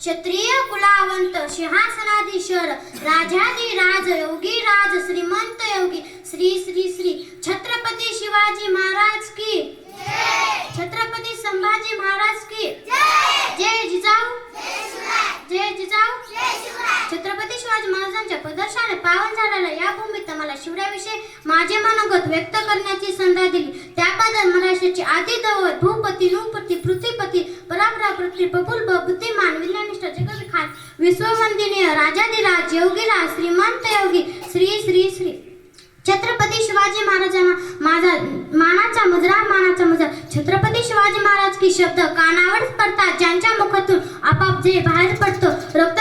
क्षत्रिय कुलावंत सिंहासनाधीश्वर राजाधी राज योगी राज श्रीमंत योगी श्री श्री श्री छत्रपती शिवाजी महाराज की. छत्रपती संभाजी महाराज की. जय जिजाऊ. जय जिजाऊ. छत्रपती शिवाजी महाराजांच्या प्रदर्शनाने पावन झालेल्या या भूमीत मला शिवरायाविषयी माझे मनोगत व्यक्त करण्याची संधी दिली. त्याबद्दल महाराष्ट्राचे आदी दैवत भूपती नूपती पृथ्वीपती परापरा बबुते प्रफुल्ल बुद्धिमान विज्ञानिष्ठ जगविखान विश्ववंदिनीय राजाधिराज योगीराज श्रीमंत योगी श्री श्री श्री. छत्रपती शिवाजी महाराजांना माझा मानाचा मुजरा मानाचा मुजरा छत्रपती शिवाजी महाराज की शब्द कानावर पडतात ज्यांच्या मुखातून आपाप जे बाहेर पडतो. रक्त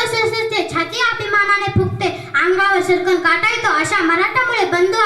छाती अभिमानाने फुकते अंगावर सरकन काटायतो अशा मराठामुळे बंधू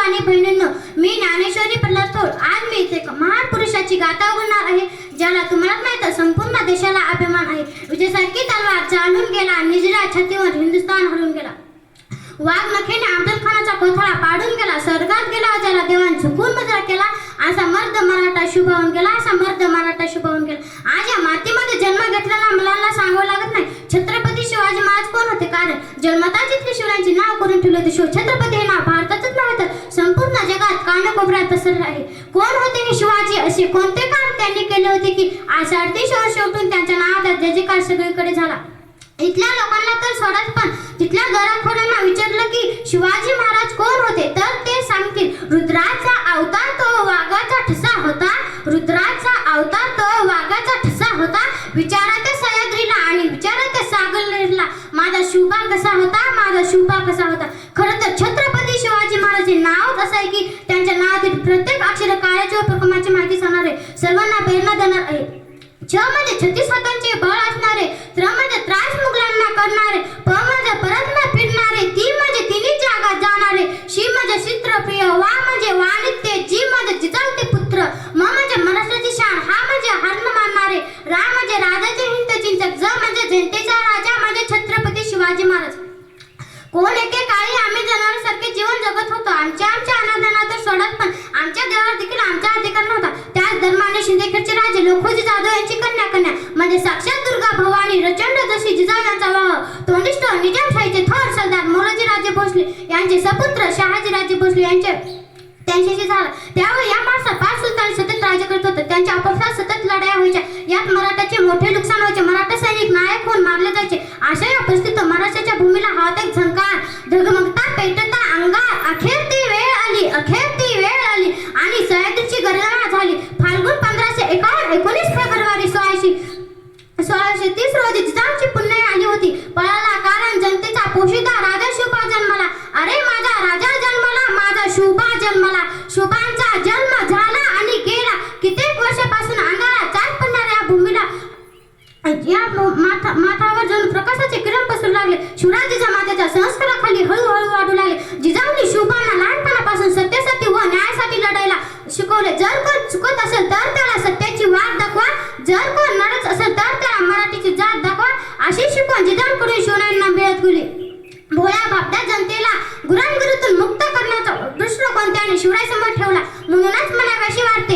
वाघ नखेने अफजल खानाचा कोथळा पाडून गेला स्वर्गात गेला ज्याला देवान झुकून मजरा केला असा मर्द मराठा शुभ होऊन गेला असा मर्द मराठा शुभ होऊन गेला. आज या मातीमध्ये जन्म घेतलेला मुलांना सांगावं लागत नाही. छत्रपती शिवाजी महाराज कोण होते? कारण जन्मताच इथले शिवरायांचे नाव करून ठेवले होते. शिव छत्रपती हे नाव भारतातच नव्हे तर संपूर्ण जगात कानकोपऱ्यात पसरले आहे. कोण होते हे शिवाजी? असे कोणते काम त्यांनी केले होते की आज अडतीस वर्ष उठून त्यांच्या नावाचा जयजयकार सगळीकडे झाला? इथल्या लोकांना तर सोडत पण तिथल्या घराखोरांना विचारलं की शिवाजी महाराज कोण होते? तर ते सांगतील रुद्राचा अवतार तो वाघाचा ठसा होता. रुद्राचा अवतार तो वाघाचा ठसा होता. विचाराच्या सह्याद्रीला आणि विचाराच्या सागरला माझा शुभा कसा होता? माझा शुभा कसा होता? खरं तर छत्रपती शिवाजी महाराज नाव नावच असं आहे की त्यांच्या नावातील प्रत्येक अक्षर कार्याच्या उपक्रमाची माहिती सांगणार आहे सर्वांना प्रेरणा देणार आहे. જમજ જતિસ્વતંચે બળ આસનારે ત્રમજ ત્રાસ મુગલાંના કરનારે પમજ પરતમાં ફિરનારે ધીમજ તિની જાગા જાનારે શિમજ ચિત્ર પ્રિય વામજે વાણિત્ય જીમજ જીતંત त्यांचे सपुत्र शहाजी राजे भोसले यांचे त्यांच्याशी झाला. त्यावर या माणसा पाच सुलतान सतत राज्य करत होते. त्यांच्या आपापसात सतत लढाया व्हायच्या. यात मराठाचे मोठे नुकसान व्हायचे. मराठा सैनिक नायक होऊन मारले जायचे. अशा या परिस्थितीत महाराष्ट्राच्या भूमीला हवात एक झंकार धगमगता पेटता अंगार अखेर ती वेळ आली अखेर ती वेळ आली आणि सह्याद्रीची गर्जना झाली फाल्गुन पंधराशे एकावन्न एकोणीस फेब्रुवारी सोळाशे सोळाशे तीस रोजी जिजाऊची पुण्य आली होती पळाला कारण जनतेचा पोशिदा राजा शुभा जन्मला अरे माझा राजा जन्मला माझा शुभा जन्मला शुभांचा जन्म झाला आणि गेला कित्येक वर्षापासून अंधारा चाल पडणाऱ्या भूमीला या माथा माथावर जणू प्रकाशाचे किरण पसरू लागले. शिवराजीच्या मातेच्या संस्काराखाली हळूहळू वाढू लागले. जिजाऊनी शुभांना लहानपणापासून सत्यासाठी व न्यायासाठी लढायला शिकवले. जर कोण चुकत असेल तर त्याला सत्याची वाट दाखवा. जर कोण नडत असेल तर त्याला मराठीची जात दाखवा. अशी शिकवण जिजाऊंकडून शिवरायांना मिळत गेली. भोळ्या बापड्या जनतेला गुरांगिरीतून मुक्त करण्याचा दृष्टिकोन त्याने शिवरायसमोर ठेवला. म्हणूनच मनावाशी वाटते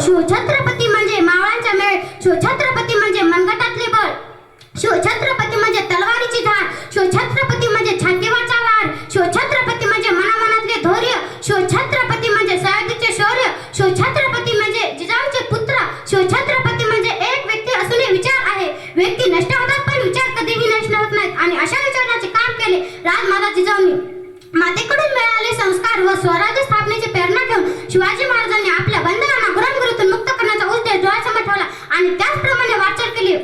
शिवछत्रपती म्हणजे मावळांचा मेळ शिवछत्रपती म्हणजे मनगटातले बळ शिवछत्रपती म्हणजे तलवारीची धार शिवछत्रपती म्हणजे छातीवरचा वार शिवछत्रपती म्हणजे मनामनातले धैर्य शिवछत्रपती म्हणजे सयाजीचे शौर्य शिवछत्रपती म्हणजे जिजाऊचे पुत्र शिवछत्रपती म्हणजे एक व्यक्ती असूनही विचार आहे. व्यक्ती नष्ट होतात पण विचार कधीही नष्ट होत नाहीत. आणि अशा विचाराचे काम केले राजमाता जिजाऊनी. मातेकडून मिळाले संस्कार व स्वराज्य स्थापनेची प्रेरणा घेऊन शिवाजी महाराजांनी आपल्या बंधनांना गुरांगुरीतून मुक्त करण्याचा उद्देश डोळ्यासमोर ठेवला आणि त्याचप्रमाणे वाटचाल केली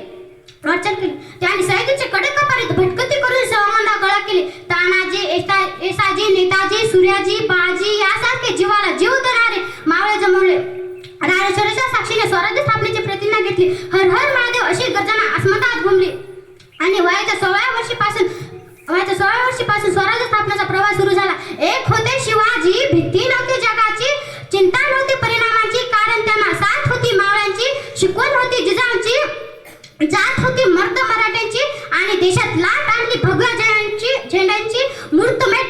वाटचाल केली त्यांनी सैनिकांचे कडक कपारीत भटकती करून सहमंडा गळा केली तानाजी एसा एसाजी नेताजी सूर्याजी बाजी यासारखे जीवाला जीव देणारे मावळे जमवले राजेश्वराच्या साक्षीने स्वराज्य स्थापनेची प्रतिज्ञा घेतली. हर हर महादेव अशी गर्जना अस्मतात घुमली. आणि वयाच्या सोळाव्या वर्षीपासून वयाच्या सोळाव्या वर्षीपासून स्वराज्य स्थापनेचा प्रवास सुरू झाला. एक होते शिवाजी भीती नव्हती जगाची चिंता नव्हती परिणामाची कारण त्यांना साथ होती मावळ्यांची शिकवण होती जिजाऊंची जात होती मर्द मराठ्यांची आणि देशात लाट आणली भगव्या झेंड्यांची झेंड्यांची मूर्तमेट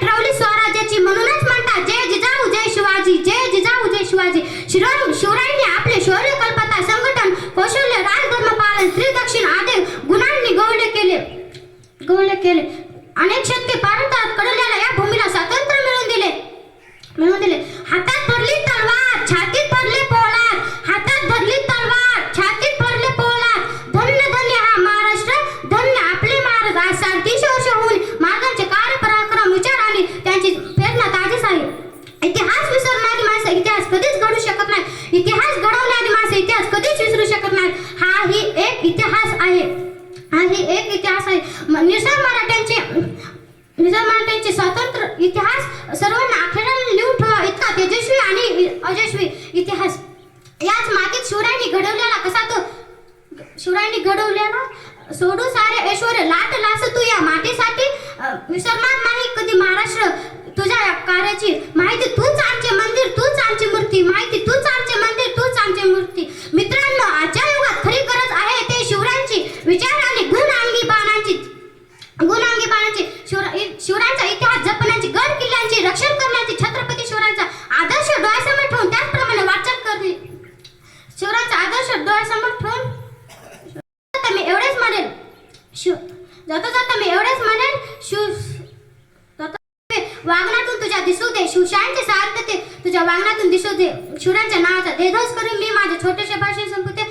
जयांची केले. अनेक शतके भारतात कडल्याला या भूमीला स्वातंत्र्य मिळवून दिले. मिळवून दिले हातात धरली तलवार छातीत भरले पोळात हातात धरली तलवार छातीत भरले पोळात धन्य धन्य हा महाराष्ट्र धन्य आपले महाराज आज साडेतीनशे वर्ष होऊन महाराजांचे कार्य पराक्रम विचार आणि त्यांची प्रेरणा ताजीच आहे इतिहास विसरणारी माणसं इतिहास कधीच घडू शकत नाही इतिहास घडवणारी माणसं इतिहास कधीच विसरू शकत नाही हा ही एक इतिहास आहे हा ही एक इतिहास आहे म- निसर्ग मराठ्यांचे निजाम मराठ्यांचे स्वतंत्र इतिहास सर्वांना अखेराला लिहून ठेवा इतका तेजस्वी आणि अयशस्वी इतिहास. याच मातीत शिवरायांनी घडवलेला कसा तो शिवरायांनी घडवलेला? सोडू सारे ऐश्वर लाट लास तू या मातीसाठी? विसरणार नाही कधी महाराष्ट्र तुझ्या या कार्याची. माहिती तूच आमचे मंदिर तूच आमची मूर्ती. माहिती तूच आमचे मंदिर तूच आमची मूर्ती. मित्रांनो आजच्या युगात खरी गरज आहे ते शिवरायांची विचार आणि गुण अंगी बाणांची गुणांगी बाणांची शिवरा शिवरांचा शिवरायांचा इतिहास जपण्याची गड किल्ल्यांची रक्षण करण्याची छत्रपती शिवरायांचा आदर्श डोळ्यासमोर ठेवून त्याचप्रमाणे वाचन करते शिवरायांचा आदर्श डोळ्यासमोर ठेवून जाता मी एवढेच म्हणेन जाता जाता मी एवढेच म्हणेन शिव वागण्यातून तुझ्या दिसू दे शिवशांचे सार्थ ते तुझ्या वागण्यातून दिसू दे शिवरायांच्या नावाचा देधोस करून मी माझे छोटेसे भाषेत संपते